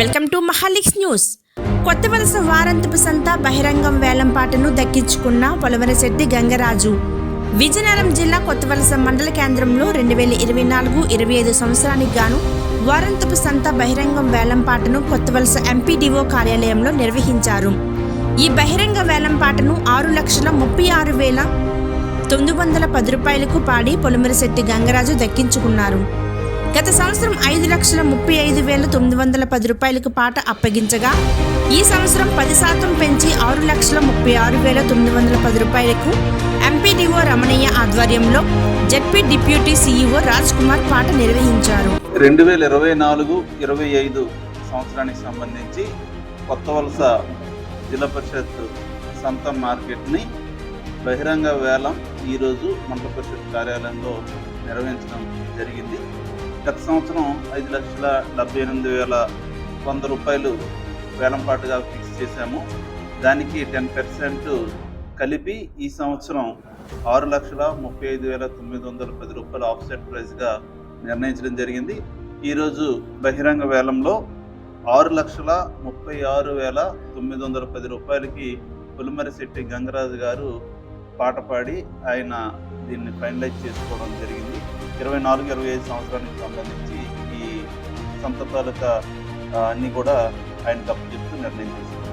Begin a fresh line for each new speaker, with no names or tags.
Welcome to మహాలిక్స్ news కొత్త వలస వారంతపు సంత బహిరంగం వేలంపాటను దక్కించుకున్న పొలవరశెట్టి గంగరాజు. విజయనగరం జిల్లా కొత్త వలస మండల కేంద్రంలో రెండు వేల ఇరవై నాలుగు ఇరవై ఐదు సంవత్సరానికి గాను వారంతపు సంత బహిరంగం వేలంపాటను కొత్త వలస ఎంపీడీఓ కార్యాలయంలో నిర్వహించారు. ఈ బహిరంగ వేలంపాటను ఆరు లక్షల ముప్పై ఆరు వేల తొమ్మిది వందల పది రూపాయలకు పాడి పొలిమరిశెట్టి గంగరాజు దక్కించుకున్నారు. గత సంవత్సరం ఐదు లక్షల ముప్పై ఐదు వేల తొమ్మిది వందల పది రూపాయలకు పాట అప్పగించగా ఈ సంవత్సరం పది శాతం పెంచి ఆరు లక్షల ముప్పై ఆరు వేల తొమ్మిది వందల పది రూపాయలకు ఎంపీడీఓ రమణయ్య ఆధ్వర్యంలో ZP deputy CEO Raj Kumar పాట నిర్వహించారు.
రెండు వేల ఇరవై నాలుగు ఇరవై ఐదు సంవత్సరానికి సంబంధించి కొత్త వలస జిల్లా పరిషత్ సంత మార్కెట్ని బహిరంగ వేలం ఈరోజు మండల పరిషత్ కార్యాలయంలో నిర్వహించడం జరిగింది. గత సంవత్సరం ఐదు లక్షల డెబ్బై ఎనిమిది వేల వంద రూపాయలు వేలంపాటుగా ఫిక్స్ చేశాము. దానికి టెన్ పర్సెంట్ కలిపి ఈ సంవత్సరం ఆరు లక్షల ముప్పై ఐదు వేల తొమ్మిది వందల పది రూపాయల ఆఫ్సెట్ ప్రైస్గా నిర్ణయించడం జరిగింది. ఈరోజు బహిరంగ వేలంలో ఆరు లక్షల ముప్పై ఆరు వేల తొమ్మిది వందల పది రూపాయలకి పులిమరిశెట్టి గంగరాజు గారు పాట పాడి ఆయన దీన్ని ఫైనలైజ్ చేసుకోవడం జరిగింది. ఇరవై నాలుగు ఇరవై ఐదు సంవత్సరానికి సంబంధించి ఈ సంత తాలూకా అన్ని కూడా ఆయన తప్పు చెప్తూ నిర్ణయం చేసుకున్నారు